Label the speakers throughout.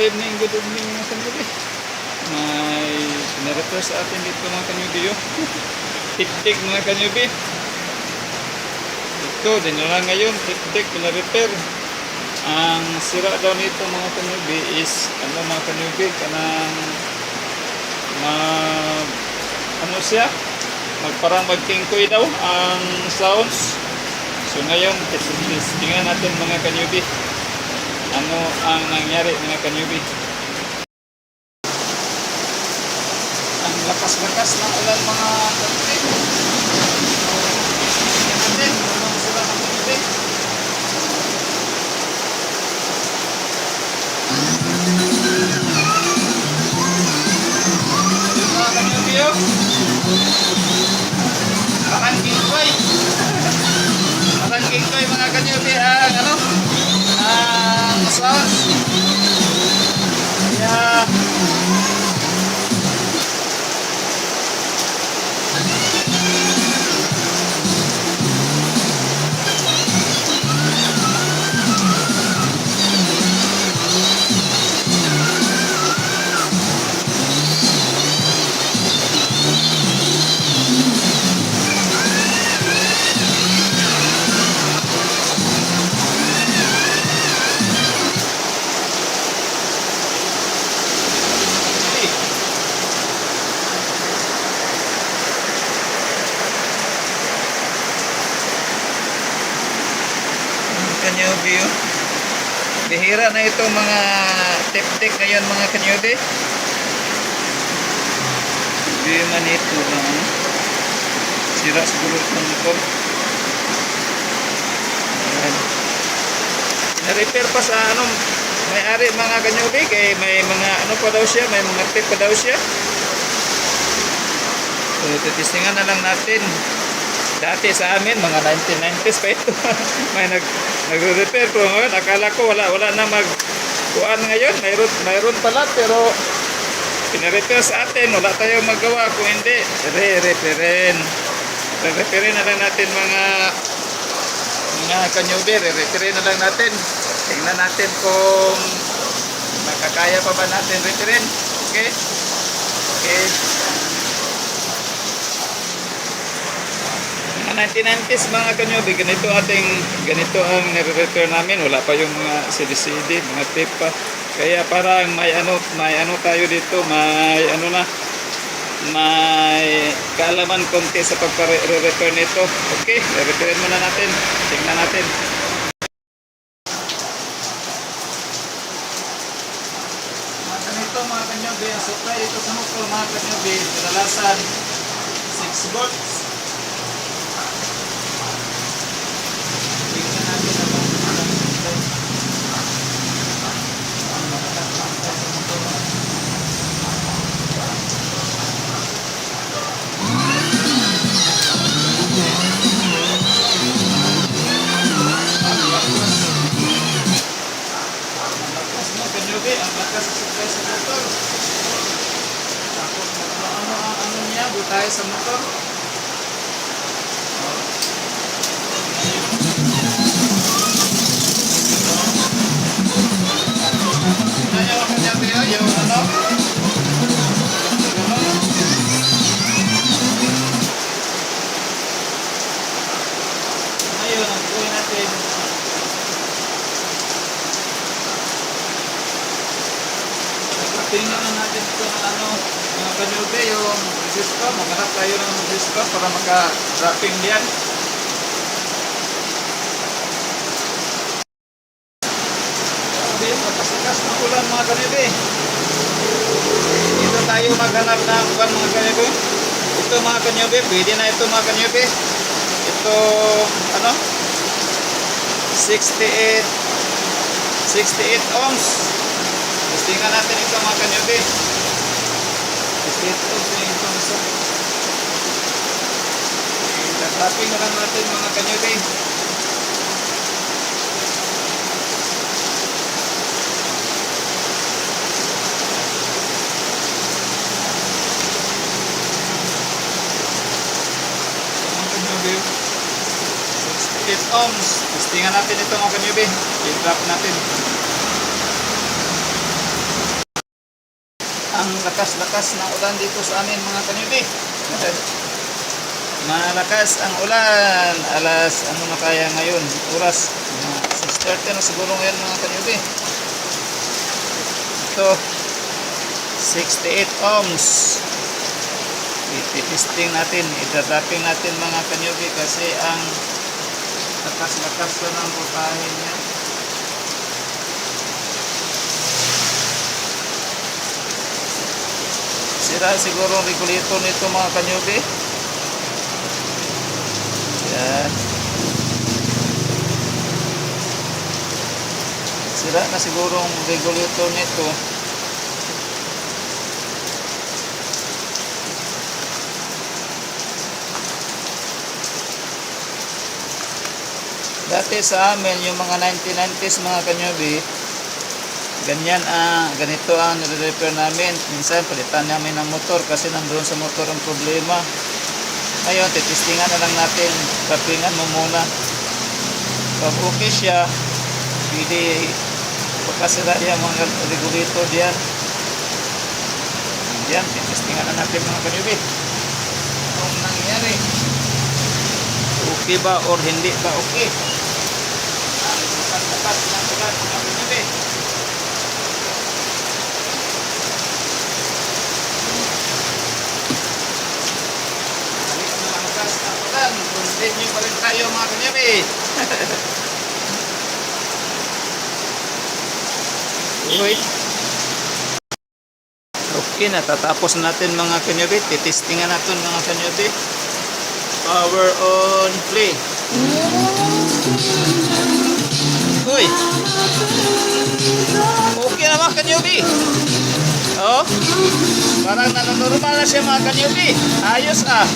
Speaker 1: Good evening, good evening mga kanyubi. May pinarepair sa atin dito mga kanyubi yun. Tik-tik mga kanyubi. Ito, din na lang ngayon, tik-tik pinarepair. Ang sira daw nito mga kanyubi is, ano mga kanyubi, kanang mag, ano siya, magparang magtingkoy daw ang sounds. So ngayon, tingnan natin mga kanyubi ano ang nangyari mga kanyubi. Ang lakas-lakas ng ulan mga kanyubi yun. Bihira na ito mga tip-tik ngayon mga kanyubi. Hindi man ito lang. ano. Sira siguro ng motor. Na-repair pa sa ano, may-ari mga kanyubi kay may mga ano pa daw siya, may mga tip pa daw siya. So, titistingan na lang natin. Dati sa amin, mga 1990s pa ito. may nag, nagre-repair ko ngayon. Akala ko wala, wala na mag kuan ngayon. Mayroon, mayroon pala pero pinarepair sa atin. Wala tayong magawa. Kung hindi, re-repairin. Re-repairin na lang natin mga mga kanyubi. Re-repairin na lang natin. Tingnan natin kung makakaya pa ba natin repairin. Okay? Okay. 1990s mga kanyobi, ganito ating, ganito ang nire-repair namin. Wala pa yung mga CD-CD, mga tape pa. Kaya parang may ano, may ano tayo dito, may ano na, may kaalaman konti sa pagpare-repair nito. Okay, re-repairin muna natin. Tingnan natin. Ganito mga kanyobi, ang supply dito sa motor mga kanyobi, kadalasan 6 volts. Ano niya, butay sa motor. Kaya ako niya tayo, yung ano? Gawin natin, na ito ng ano, mga kanyube, yung resistor, maghanap tayo ng resistor para maka-dropping diyan. Grabe, mapasikas na ulan mga kanyube. Dito tayo maghanap ng ulan mga kanyube. Ito mga kanyube, pwede na ito mga kanyube. Ito, ano? 68 68 ohms. Tingnan natin ito mga kanyubi. Ito yung isa. Tapping na lang natin mga kanyubi. 68 ohms. Tingnan natin ito mga kanyubi. I-drop natin. Lakas-lakas ng ulan dito sa amin mga kanyubi. Malakas ang ulan. Alas, ano na kaya ngayon? Oras, mga 6.30 na siguro ngayon mga kanyubi. Ito, 68 ohms. Ititesting natin, itatapping natin mga kanyubi kasi ang lakas-lakas na ng putahin niya. Sira siguro ang regulator nito mga kanyubi. Yan. Sira na siguro ang regulator nito. Dati sa amin, yung mga 1990s mga kanyubi, ganyan ah, ganito ang nire-repair namin. Minsan, palitan namin ng motor kasi nandoon sa motor ang problema. Ngayon, titistingan na lang natin. Tapingan mo muna. Pag okay siya, pwede pagkasira yung mga regulator diyan. Diyan, titistingan na natin mga kanyubi. Anong nangyari? Okay ba or hindi ba okay? Ang bukas-bukas ng ulan mga kanyubi. Ulan. Continue pa rin tayo mga kanyubi. Uy. Okay, natatapos natin mga kanyubi. Titistingan natin mga kanyubi. Power on play. Uy. Okay na mga kanyubi. Oh. Parang nanonormal na siya mga kanyubi. Ayos ah.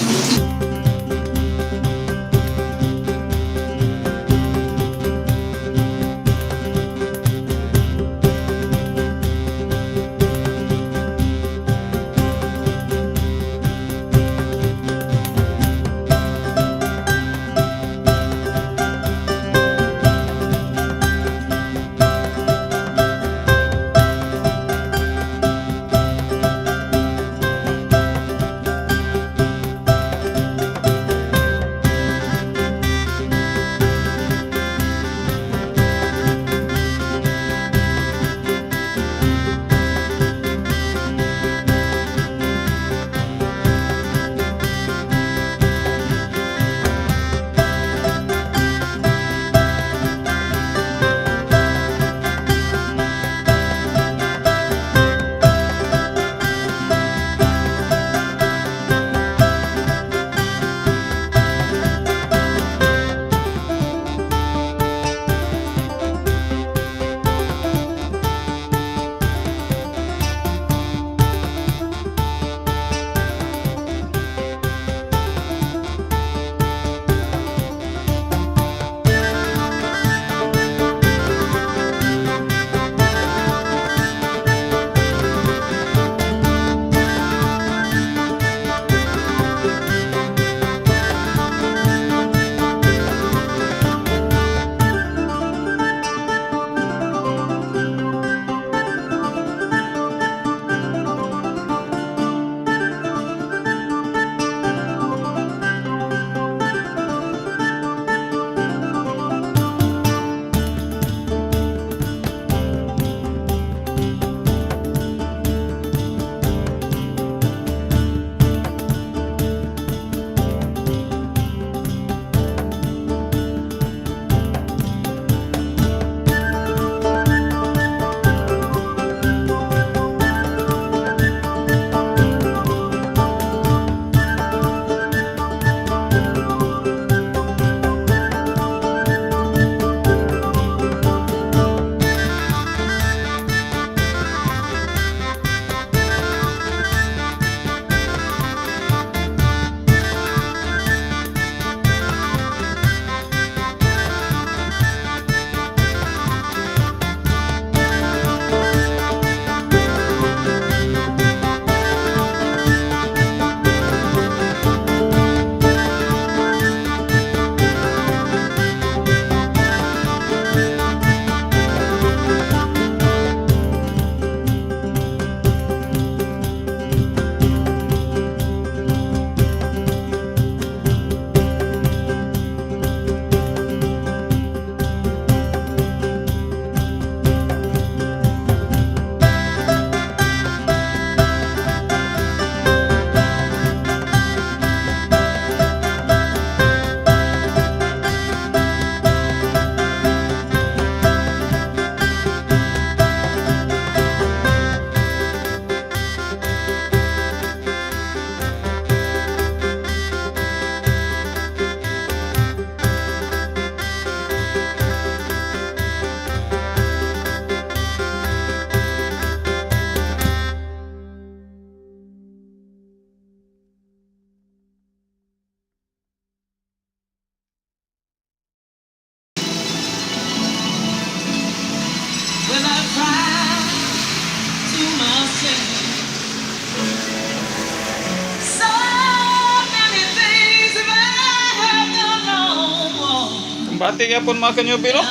Speaker 1: Bati ka po mga kanyubi, no?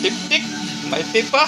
Speaker 1: Tip-tip. May tip pa.